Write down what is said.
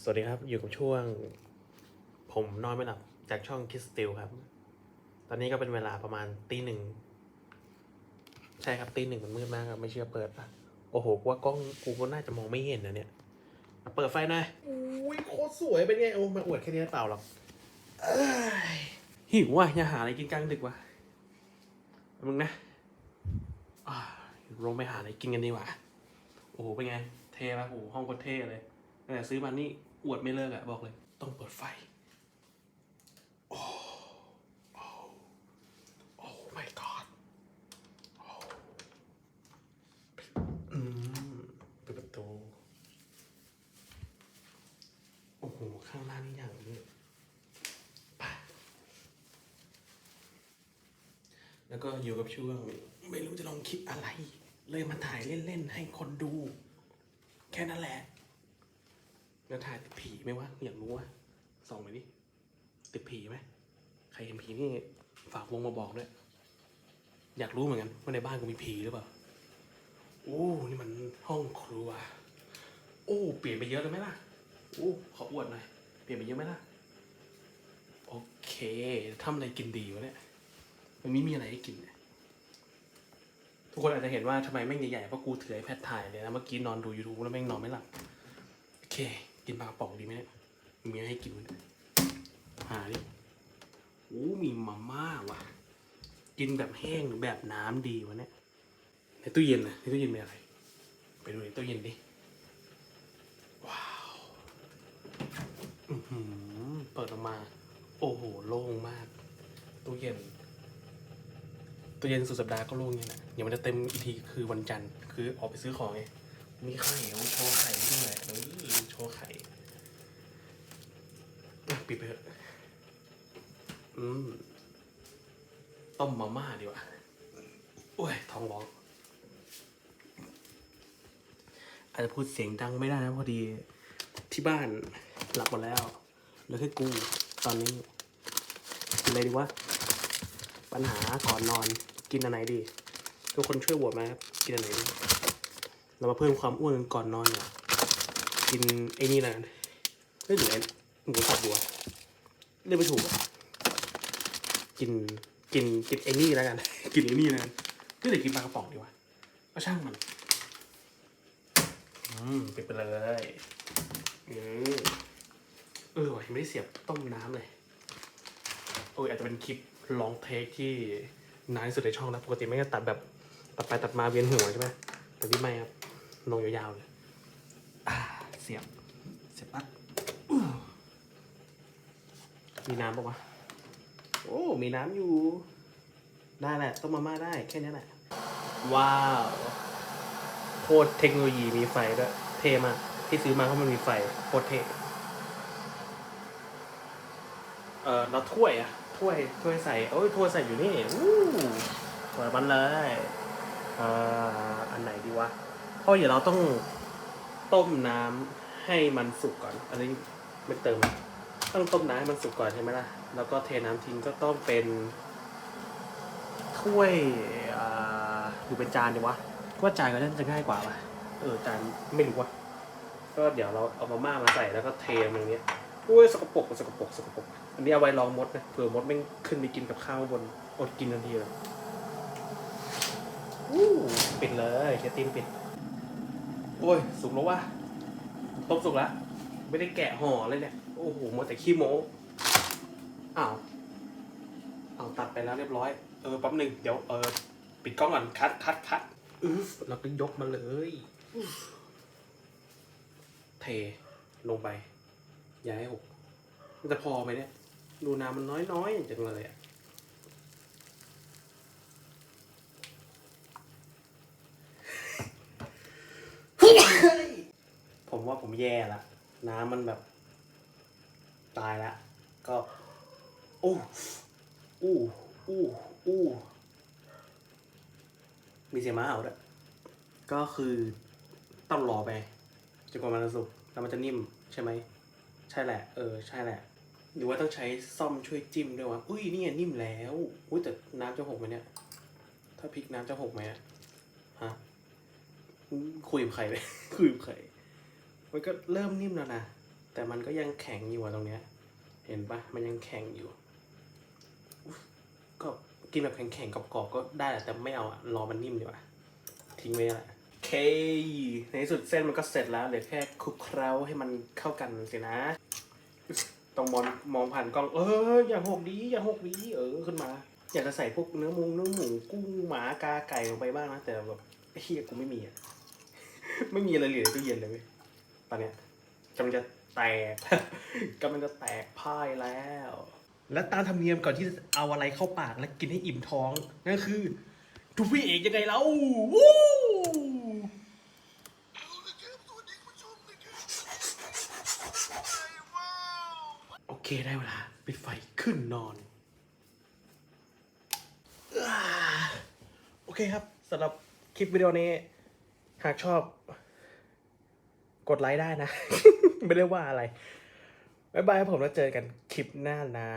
สวัสดีครับ อยู่กับช่วง ผมนอนไม่หลับจากช่องคิสติลครับ ตอนนี้ก็เป็นเวลาประมาณตีหนึ่ง ใช่ครับตีหนึ่งมันมืดมากครับ ไม่เชื่อเปิดปะโอ้โหว่ากล้องกูก็น่าจะมองไม่เห็นนะเนี่ย เปิดไฟหน่อยอุ้ยโคตรสวยเป็นไงโอ้มาอวดแค่นี้หรือเปล่าหรอกหิวว่ะอย่าหาอะไรกินกลางดึกว่ะมึงนะอ่าลงไปหาอะไรกินกันดีกว่าโอ้โหเป็นไง เท่ปะโอ้หห้องโคตรเท่เลย ตั้งแต่ซื้อมานี่อวดไม่เลิกอะบอกเลย ต้องเปิดไฟ โอ้โอ้โอ้ my god โอ้อืมเปิดประตูโอ้โห ข้างล่างนี่อย่างนี้ไปแล้วก็อยู่กับช่วง ไม่รู้จะลองคลิปอะไร เลยมาถ่ายเล่น ๆ ให้คนดู แค่นั้นแหละ แล้วถ่ายติดผีไหมวะอยากรู้วะส่องไปดิติดผีไหมใครเห็นผีนี่ฝากวงมาบอกด้วยอยากรู้เหมือนกันว่าในบ้านกูมีผีหรือเปล่าโอ้นี่มันห้องครัว โอ้ เปลี่ยนไปเยอะเลยไหมล่ะโอ้ขออวดหน่อยเปลี่ยนไปเยอะไหมล่ะโอเคทำอะไรกินดีวะเนี่ยมันไม่มีอะไรให้กินเนี่ยทุกคนอาจจะเห็นว่าทำไมแม่งใหญ่ๆเพราะกูถือไอแพดถ่ายเลยนะเมื่อกี้นอนดู YouTube แล้วแม่งนอนไม่หลับโอเค กินปลากระป๋องดีไหมเนี่ยมีให้กินไหมเนี่ยหาดิโอ้มีมาม่าว่ะ กินแบบแห้งหรือแบบน้ำดีวะเนี่ยในตู้เย็นนะในตู้เย็นมีอะไร ไปดูในตู้เย็นดิว้าวอือหือเปิดออกมา โอ้โหโล่งมากตู้เย็นตู้เย็นสุดสัปดาห์ก็โล่งเนี่ยแหละเดี๋ยวมันจะเต็มอีกทีคือวันจันทร์คือออกไปซื้อของไง มีไข่โชว์ไข่ด้วยเออโชว์ไข่ปิดไปเถอะอืมต้มมาม่าดีกว่าโอ้ยท้องร้องอาจจะพูดเสียงดังไม่ได้นะพอดี ที่บ้านหลับหมดแล้วเหลือแค่กูตอนนี้กินอะไรดีวะปัญหาก่อนนอนกินอันไหนดี ทุกคนช่วยโหวตมาครับ กินอันไหนดี เรามาเพิ่มความอ้วนกันก่อนนอนเนี่ยกินไอ้นี่นะไม่เหลือหมูสับบัวเรียกไม่ถูกอะกินกินกินไอ้นี่แล้วกัน กินไอ้นี่แล้วกันก็เลยกินปลากระป๋องดีกว่าก็ช่างมัน อืมปิดไปเลยอืมเออว่ะยังไม่ได้เสียบต้มน้ำเลยโอ้ยอาจจะเป็นคลิปลองเทคที่นานที่สุดในช่องนะปกติไม่ก็ตัดแบบตัดไปตัดมาเวียนหัวใช่ไหมแต่นี่ไม่ครับ ลงยาวๆเลยอ่าเสียบ เสียบปั๊บอู้มีน้ำปะวะ โอ้ มีน้ำอยู่ ได้แหละ ต้มมาม่าได้ แค่นี้แหละ ว้าว โคตรเทคโนโลยีมีไฟด้วย เท่มาก ที่ซื้อมาเพราะมันมีไฟ โคตรเท่เออแล้วถ้วยอะถ้วย ถ้วยใส่โอ้ยถ้วยใส่อยู่นี่ อู้สวยมันเลยอ่าอันไหนดีวะเพ ราะเดี๋ยวเราต้องต้มน้ำให้มันสุกก่อน อันนี้ไม่เติม ต้องต้มน้ำให้มันสุกก่อนใช่ไหมล่ะ แล้วก็เทน้ำทิ้งก็ต้องเป็นถ้วยอ่าหรือเป็นจานดีวะว่าจานก็น่าจะง่ายกว่าป่ะเออจานไม่รู้ว่ะก็เดี๋ยวเราเอามาม่ามาใส่แล้วก็เทมันอย่างเงี้ยอุ้ยสกปรกสกปรกสกปรกอันนี้เอาไว้ลองมดนะเผื่อมดแม่ขึ้นไปกินกับข้าวบนอดกินทันทีเลยอู้ปิดเลยเชติมปิด โอ้ย สุกแล้ววะต้มสุกแล้ว ไม่ได้แกะห่อเลยเนี่ย โอ้โหมัวแต่ขี้โม้อ้าวเอาตัดไปแล้วเรียบร้อย เออแป๊บหนึ่งเดี๋ยวเออปิดกล้องก่อนคัดคัดคัดอือเราก็ยกมาเลยเทลงไป อย่าให้หกมันจะพอไหมเนี่ย ดูน้ำมันน้อยๆจังเลยอะ ผมแย่ละน้ำมันแบบ ตายละก็อู้อู้อู้อู้มีเสียงม้าเห่าด้วยก็คือต้องรอไปจนกว่ามันจะสุกแล้วมันจะนิ่มใช่ไหมใช่แหละ เออใช่แหละ หรือว่าต้องใช้ซ่อมช่วยจิ้มด้วยวะอุ้ยนี่ไงนิ่มแล้วอุ้ยแต่น้ำจะหกไหมเนี่ย ถ้าพริกน้ำจะหกไหมอะฮะคุยกับใครเลยคุยกับใคร มันก็เริ่มนิ่มแล้วนะ แต่มันก็ยังแข็งอยู่อะตรงเนี้ย เห็นปะมันยังแข็งอยู่ ก็กินแบบแข็งๆกรอบๆก็ได้แหละแต่ไม่เอาอะรอมันนิ่มดีกว่า ทิ้งไว้ละเค ในที่สุดเส้นมันก็เสร็จแล้วเหลือแค่คลุกเคล้าให้มันเข้ากันสินะ ต้องมองมองผ่านกล้อง เออ อย่าหกดี อย่าหกดี เออ ขึ้นมา อยากจะใส่พวกเนื้อมุงเนื้อหมูกุ้งหมากาไก่ลงไปบ้างนะ แต่แบบเฮียกูไม่มีอะไม่มีอะไรเหลือในตู้เย็นเลยเว้ย ตอนเนี้ยกำลังจะแตก กำลังจะแตกพ่ายแล้ว และตามธรรมเนียมก่อนที่จะเอาอะไรเข้าปากและกินให้อิ่มท้องนั่นก็คือทุกพี่เอกยังไงแล้ววู้โอเคได้เวลาปิดไฟขึ้นนอนอ่าโอเคครับสำหรับคลิปวิดีโอนี้ หากชอบ กดไลค์ได้นะ ไม่ได้ว่าอะไร บ๊ายบายครับผมแล้วเจอกันคลิปหน้านะ